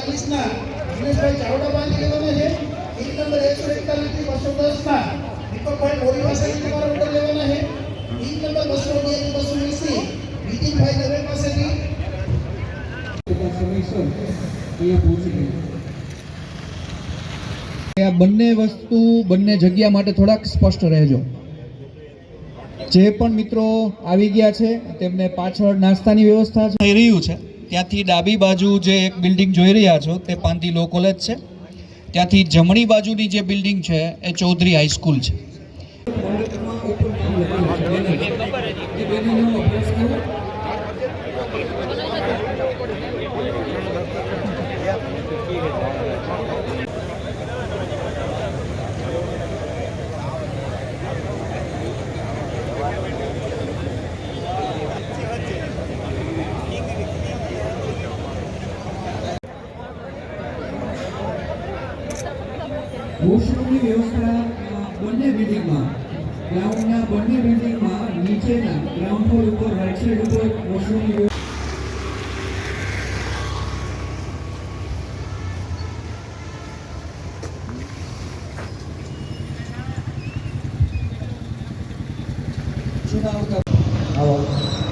ચાલીસ ના દિનેશભાઈ ચાવડા બાંધી લેવાના છે. એક નંબર એકસો એકતાલીસથી બસો દસ ના દીપકભાઈ મોરી પાસેથી તમારા ઓર્ડર લેવાના છે. એક નંબર બસો બેથી બસો એસી નીતિનભાઈ દવે પાસેથી. અહીંયા પહોંચી ગયા આ બંને વસ્તુ બંને જગ્યા માટે થોડાક સ્પષ્ટ રહેજો. જે પણ મિત્રો આવી ગયા છે તેમને પાછળ નાસ્તાની વ્યવસ્થા થઈ રહ્યું છે. ત્યાંથી ડાબી બાજુ જે એક બિલ્ડિંગ જોઈ રહ્યા છો, તે પાંતી લો કોલેજ છે. ત્યાંથી જમણી બાજુની જે બિલ્ડિંગ છે, એ ચૌધરી હાઈસ્કૂલ છે. વોશરૂમની વ્યવસ્થા અ, બંને બિલ્ડિંગમાં ગ્રાઉન્ડના બંને બિલ્ડિંગમાં નીચેના ગ્રાઉન્ડ ફ્લોર ઉપર રાઈટ સાઈડ ઉપર વોશરૂમની વ્યવસ્થા શું